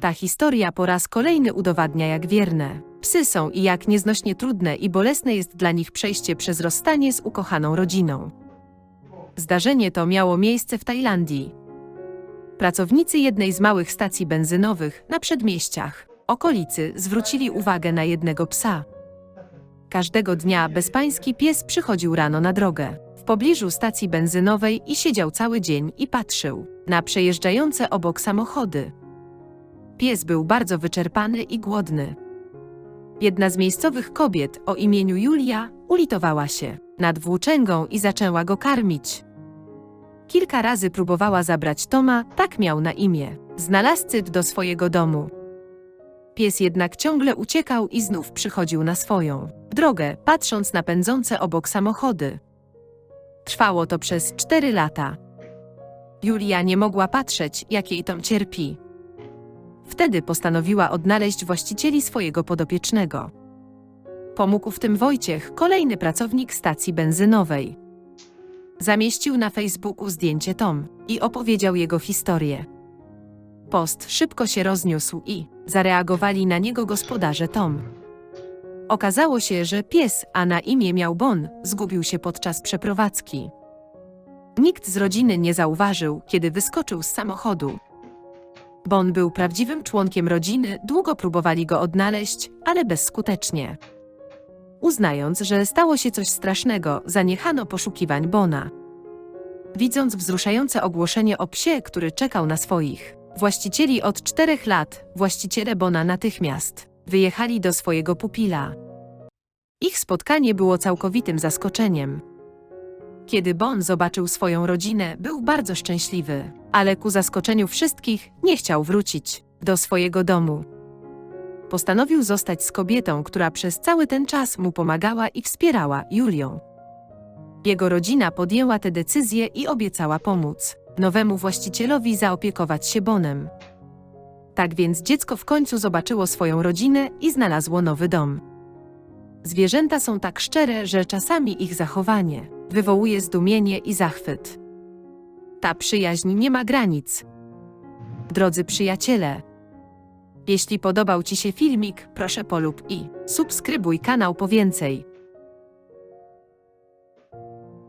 Ta historia po raz kolejny udowadnia, jak wierne psy są i jak nieznośnie trudne i bolesne jest dla nich przejście przez rozstanie z ukochaną rodziną. Zdarzenie to miało miejsce w Tajlandii. Pracownicy jednej z małych stacji benzynowych na przedmieściach, okolicy zwrócili uwagę na jednego psa. Każdego dnia bezpański pies przychodził rano na drogę, w pobliżu stacji benzynowej i siedział cały dzień i patrzył na przejeżdżające obok samochody. Pies był bardzo wyczerpany i głodny. Jedna z miejscowych kobiet o imieniu Julia ulitowała się nad włóczęgą i zaczęła go karmić. Kilka razy próbowała zabrać Toma, tak miał na imię, znalazcy do swojego domu. Pies jednak ciągle uciekał i znów przychodził na swoją drogę, patrząc na pędzące obok samochody. Trwało to przez cztery lata. Julia nie mogła patrzeć, jak jej Tom cierpi. Wtedy postanowiła odnaleźć właścicieli swojego podopiecznego. Pomógł w tym Wojciech, kolejny pracownik stacji benzynowej. Zamieścił na Facebooku zdjęcie Tom i opowiedział jego historię. Post szybko się rozniósł i zareagowali na niego gospodarze Tom. Okazało się, że pies, a na imię miał Bon, zgubił się podczas przeprowadzki. Nikt z rodziny nie zauważył, kiedy wyskoczył z samochodu. Bon był prawdziwym członkiem rodziny, długo próbowali go odnaleźć, ale bezskutecznie. Uznając, że stało się coś strasznego, zaniechano poszukiwań Bona. Widząc wzruszające ogłoszenie o psie, który czekał na swoich właścicieli od czterech lat, właściciele Bona natychmiast wyjechali do swojego pupila. Ich spotkanie było całkowitym zaskoczeniem. Kiedy Bon zobaczył swoją rodzinę, był bardzo szczęśliwy, ale ku zaskoczeniu wszystkich nie chciał wrócić do swojego domu. Postanowił zostać z kobietą, która przez cały ten czas mu pomagała i wspierała Julią. Jego rodzina podjęła tę decyzję i obiecała pomóc nowemu właścicielowi zaopiekować się Bonem. Tak więc dziecko w końcu zobaczyło swoją rodzinę i znalazło nowy dom. Zwierzęta są tak szczere, że czasami ich zachowanie wywołuje zdumienie i zachwyt. Ta przyjaźń nie ma granic. Drodzy przyjaciele, jeśli podobał Ci się filmik, proszę polub i subskrybuj kanał po więcej.